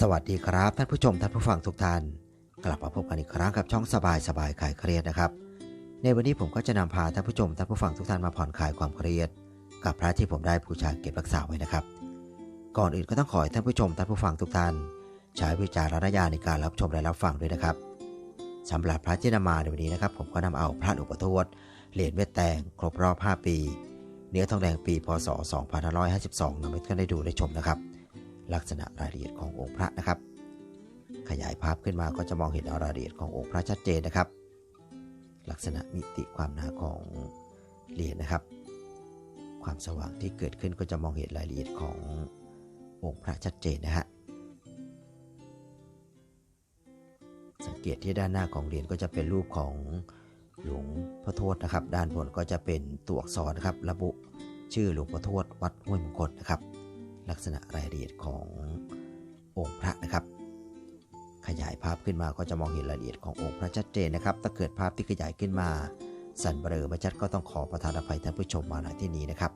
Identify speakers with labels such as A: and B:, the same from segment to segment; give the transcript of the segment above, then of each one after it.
A: สวัสดีครับท่านผู้ชมท่านผู้ฟังทุกท่าน กลับมาพบกันอีกครั้งกับช่องสบายสบายคลายเครียดนะครับ ในวันนี้ผมก็จะนำพาท่านผู้ชมท่านผู้ฟังทุกท่านมาผ่อนคลายความเครียด กับพระที่ผมได้บูชาเก็บรักษาไว้นะครับ ก่อนอื่นก็ต้องขอให้ท่านผู้ชมท่านผู้ฟังทุกท่าน ใช้วิจารณญาณในการรับชมและรับฟังด้วยนะครับสำหรับพระที่นำมาในวันนี้นะครับ ผมก็นำเอาพระหลวงปู่ทวดเหรียญเวทแตงครบรอบ 5 ปี เนื้อทองแดงปีพศ 2552นำให้ท่านได้ดูได้ชมนะครับ ลักษณะรายละเอียดขององค์พระนะครับ ขยายภาพขึ้นมาก็จะมองเห็นรายละเอียดขององค์พระชัดเจนนะครับ ลักษณะมิติความหนาของเหรียญนะครับ ความสว่างที่เกิดขึ้นก็จะมองเห็นรายละเอียดขององค์พระชัดเจนนะฮะสังเกตที่ด้านหน้าของเหรียญก็จะเป็นรูปของหลวงพ่อทวดนะครับ ด้านบนก็จะเป็นตัวอักษรนะครับ ระบุชื่อหลวงพ่อทวดวัดห้วยมงคลนะครับ ลักษณะรายละเอียดขององค์พระนะครับ ขยายภาพขึ้นมาก็จะมองเห็นรายละเอียดขององค์พระชัดเจนนะครับ ถ้าเกิดภาพที่ขยายขึ้นมา สั่นเบลอไม่ชัดก็ต้องขอประทานอภัยท่านผู้ชมมาณที่นี้นะครับ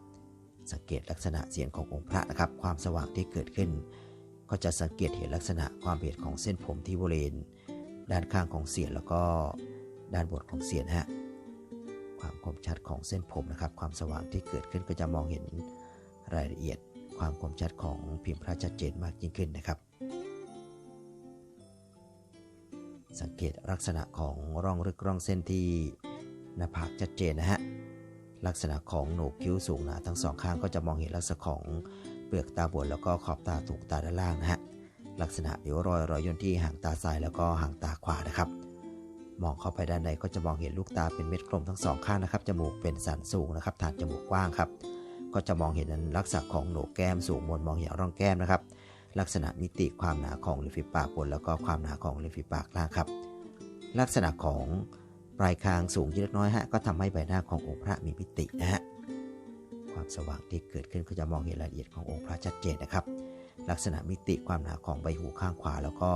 A: สังเกตลักษณะเสียงขององค์พระนะครับ ความสว่างที่เกิดขึ้น ก็จะสังเกตเห็นลักษณะความเผ็ดของเส้นผมที่บริเวณด้านข้างของเสียนแล้วก็ด้านบนของเสียนฮะความคมชัดของเส้นผมนะครับ ความสว่างที่เกิดขึ้นก็จะมองเห็นรายละเอียด ความคมชัดของพิมพ์พระชัดเจนมากยิ่งขึ้นนะครับ สังเกตลักษณะของร่องรึกร่องเส้นที่หน้าผากชัดเจนนะฮะลักษณะของโหนกคิ้วสูงหนาทั้งสองข้างก็จะมองเห็นลักษณะของเปลือกตาบนแล้วก็ขอบตาถูกตาด้านล่างนะฮะลักษณะริ้วรอยรอยย่นที่หางตาซ้ายแล้วก็หางตาขวานะครับ มองเข้าไปด้านในก็จะมองเห็นลูกตาเป็นเม็ดกลมทั้งสองข้างนะครับจมูกเป็นสันสูงนะครับฐานจมูกกว้างครับ ก็จะมองเห็นลักษณะของโหนกแก้มสูงบนมองเห็นร่องแก้มนะครับ ลักษณะมิติความหนาของริมฝีปากบนแล้วก็ความหนาของริมฝีปากล่างครับ ลักษณะของปลายคางสูงเล็กน้อยฮะก็ทำให้ใบหน้าขององค์พระมีมิตินะฮะความสว่างที่เกิดขึ้นก็จะมองเห็นรายละเอียดขององค์พระชัดเจนนะครับ ลักษณะมิติความหนาของใบหูข้างขวา แล้วก็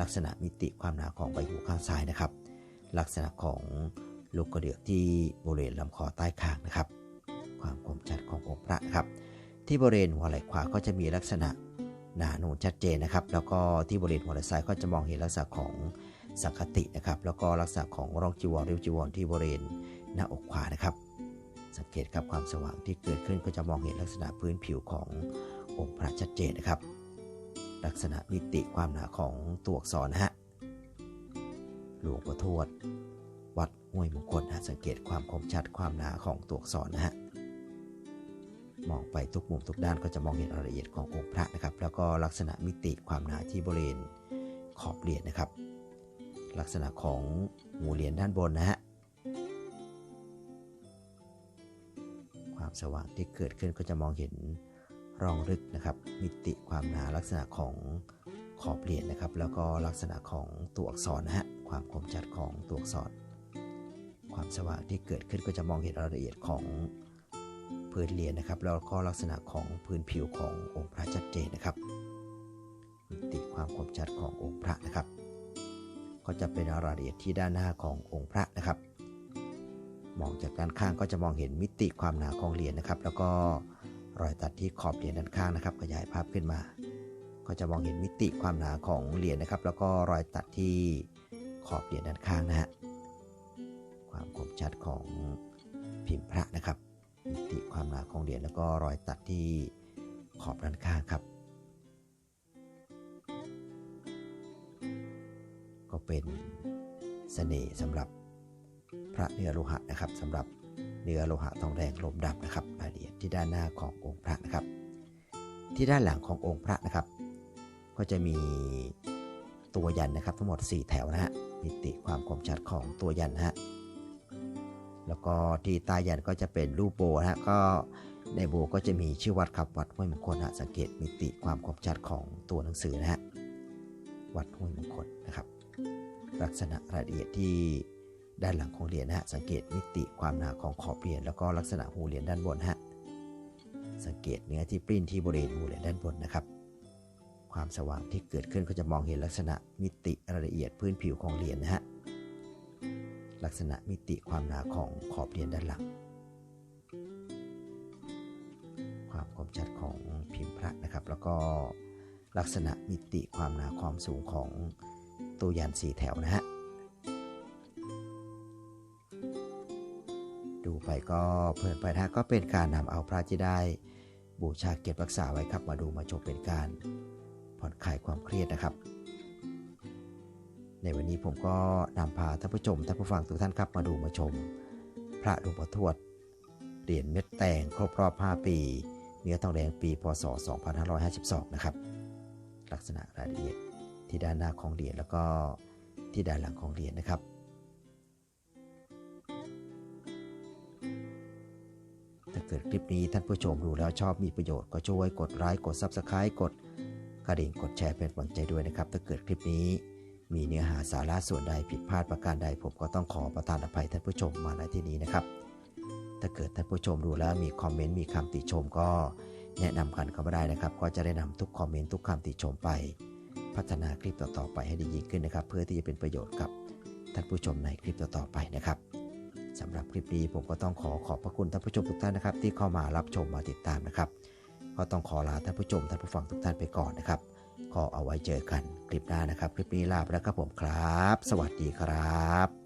A: ลักษณะมิติความหนาของใบหูข้างซ้ายนะครับ ลักษณะของลูกกระเดือกที่บริเวณลำคอใต้คางนะครับ ที่บริเวณหัวไหล่ขวาก็จะมีลักษณะหนาหนูชัดเจนนะครับ แล้วก็ที่บริเวณหัวไหล่ซ้ายก็จะมองเห็นลักษณะของสังคตินะครับ แล้วก็ลักษณะของร่องจีวรริ้วจีวรที่บริเวณหน้าอกขวานะครับ สังเกตครับความสว่างที่เกิดขึ้นก็จะมองเห็นลักษณะพื้นผิวขององค์พระชัดเจนนะครับ ลักษณะมิติความหนาของตัวอักษรนะฮะหลวงพ่อทวด วัดห้วยมงคลนะสังเกตความคมชัดความหนาของตัวอักษรนะฮะ มองไปทุกมุมทุกด้านก็จะมองเห็นรายละเอียดขององค์พระนะครับ แล้วก็ลักษณะมิติความหนาที่บริเวณขอบเหรียญนะครับ ลักษณะของหูเหรียญด้านบนนะฮะความสว่างที่เกิดขึ้นก็จะมองเห็นร่องลึกนะครับ มิติความหนาลักษณะของขอบเหรียญนะครับ แล้วก็ลักษณะของตัวอักษรนะฮะความคมชัดของตัวอักษร ความสว่างที่เกิดขึ้นก็จะมองเห็นรายละเอียดของ พื้นเหรียญนะครับ แล้วก็ลักษณะของพื้นผิวขององค์พระชัดเจนนะครับมิติความคมชัดขององค์พระนะครับ ก็จะเป็นรายละเอียดที่ด้านหน้าขององค์พระนะครับ มองจากด้านข้างก็จะมองเห็นมิติความหนาของเหรียญนะครับ แล้วก็รอยตัดที่ขอบเหรียญด้านข้างนะครับ ขยายภาพขึ้นมา ก็จะมองเห็นมิติความหนาของเหรียญนะครับ แล้วก็รอยตัดที่ขอบเหรียญด้านข้างนะฮะความคมชัดของพิมพ์พระนะครับ มิติความหนาของเหรียญแล้วก็รอยตัดที่ขอบด้านข้างครับ ก็เป็นเสน่ห์สำหรับพระเนื้อโลหะนะครับสำหรับเนื้อโลหะทองแดงลมดำนะครับรายละเอียดที่ด้านหน้าขององค์พระนะครับ ที่ด้านหลังขององค์พระนะครับ ก็จะมีตัวยันนะครับทั้งหมด 4 แถวนะฮะมิติความคมชัดของตัวยันนะฮะ แล้วก็ที่ใต้ยันก็จะเป็นรูปโบนะฮะก็ในโบก็จะมีชื่อวัดครับวัดห้วยมงคลนะสังเกตมิติความคมชัดของตัวหนังสือนะฮะวัดห้วยมงคลนะครับ ลักษณะรายละเอียดที่ด้านหลังของเหรียญนะฮะสังเกตมิติความหนาของขอบเหรียญแล้วก็ลักษณะหูเหรียญด้านบนฮะสังเกตเนื้อที่ปริ้นที่บริเวณหูเหรียญด้านบนนะครับ ความสว่างที่เกิดขึ้นก็จะมองเห็นลักษณะมิติรายละเอียดพื้นผิวของเหรียญนะฮะ ลักษณะมิติความหนาของขอบเรียญด้านหลัง ความคมชัดของพิมพ์พระนะครับ แล้วก็ลักษณะมิติความหนาความสูงของตัวยันสีแถวนะฮะดูไปก็เพลินไปนะก็เป็นการนำเอาพระที่ได้ บูชาเก็บรักษาไว้ครับมาดูมาชมเป็นการผ่อนคลายความเครียดนะครับ ในวันนี้ผมก็นำพาท่านผู้ชมท่านผู้ฟังทุกท่านครับมาดูมาชม พระหลวงพ่อทวดเหรียญเม็ดแตงครบรอบ 5 ปี เนื้อทองแดงปีพศ 2552 นะครับ ลักษณะรายละเอียดที่ด้านหน้าของเหรียญแล้วก็ที่ด้านหลังของเหรียญนะครับถ้าเกิดคลิปนี้ท่านผู้ชมดูแล้วชอบมีประโยชน์ก็ช่วยกดไลค์กด Subscribe กดกระดิ่งกดแชร์เป็นกำลังใจด้วยนะครับ ถ้าเกิดคลิปนี้ มีเนื้อหาสาระส่วนใดผิดพลาดประการใด ผมก็ต้องขอประทานอภัยท่านผู้ชมมาในที่นี้นะครับ ถ้าเกิดท่านผู้ชมดูแล้วมีคอมเมนต์มีคำติชมก็แนะนำกันเข้ามาได้นะครับ ก็จะได้นำทุกคอมเมนต์ทุกคำติชมไป พัฒนาคลิปต่อๆไปให้ดียิ่งขึ้นนะครับ เพื่อที่จะเป็นประโยชน์กับท่านผู้ชมในคลิปต่อๆไปนะครับสำหรับคลิปนี้ผมก็ต้องขอขอบพระคุณท่านผู้ชมทุกท่านนะครับ ที่เข้ามารับชมมาติดตามนะครับ ก็ต้องขอลาท่านผู้ชมท่านผู้ฟังทุกท่านไปก่อนนะครับ ขอเอาไว้เจอกันคลิปหน้านะครับ คลิปนี้ลาไปแล้วครับผมครับ สวัสดีครับ